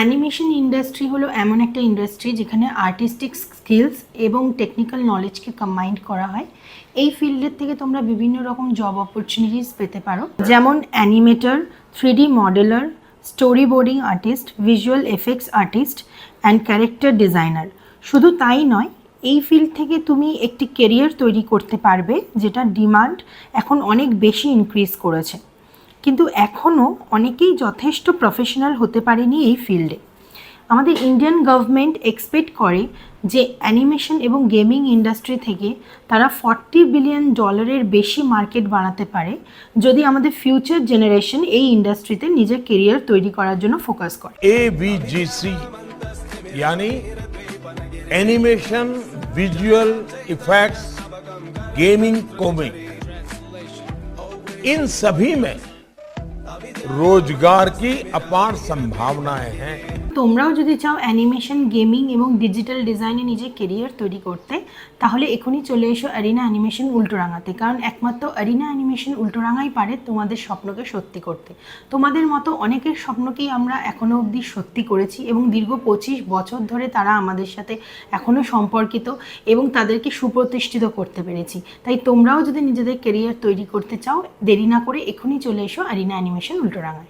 Animation industry হলো এমন একটা ইন্ডাস্ট্রি যেখানে আর্টিস্টিক স্কিলস এবং টেকনিক্যাল নলেজকে কম্বাইন্ড করা হয়। এই ফিল্ডের থেকে তোমরা বিভিন্ন রকম জব অপরচুনিটিস পেতে পারো। যেমন animator three D modeler storyboarding artist visual effects artist and character designer শুধু তাই নয়, এই ফিল্ড থেকে তুমি একটি কেরিয়ার তৈরি করতে পারবে যেটা ডিমান্ড এখন অনেক বেশি ইনক্রিজ করেছে। কিন্তু এখনও অনেকেই যথেষ্ট প্রফেশনাল হতে পারেনি এই ফিল্ডে আমাদের ইন্ডিয়ান গভর্নমেন্ট এক্সপেক্ট করে যে অ্যানিমেশন এবং গেমিং ইন্ডাস্ট্রি থেকে তারা ফর্টি বিলিয়ন ডলারের বেশি মার্কেট বানাতে পারে যদি আমাদের ফিউচার জেনারেশন এই ইন্ডাস্ট্রিতে নিজের কেরিয়ার তৈরি করার জন্য ফোকাস করে AVGC यानी animation visual effects gaming comic इन सभी में रोज़गार की अपार संभावनाएँ हैं। তোমরাও যদি চাও অ্যানিমেশন, গেমিং এবং ডিজিটাল ডিজাইনে নিজের কেরিয়ার তৈরি করতে, তাহলে এখনই চলে এসো অ্যারিনা অ্যানিমেশন উল্টোরাঙাতে। কারণ একমাত্র অ্যারিনা অ্যানিমেশন উল্টোরাঙাই পারে তোমাদের স্বপ্নকে সত্যি করতে। তোমাদের মতো অনেকের স্বপ্নকেই আমরা এখনও অবধি সত্যি করেছি এবং দীর্ঘ পঁচিশ বছর ধরে তারা আমাদের সাথে এখনও সম্পর্কিত এবং তাদেরকে সুপ্রতিষ্ঠিত করতে পেরেছি। তাই তোমরাও যদি নিজেদের কেরিয়ার তৈরি করতে চাও, দেরি না করে এখনই চলে এসো অ্যারিনা অ্যানিমেশন উল্টোরাঙায়।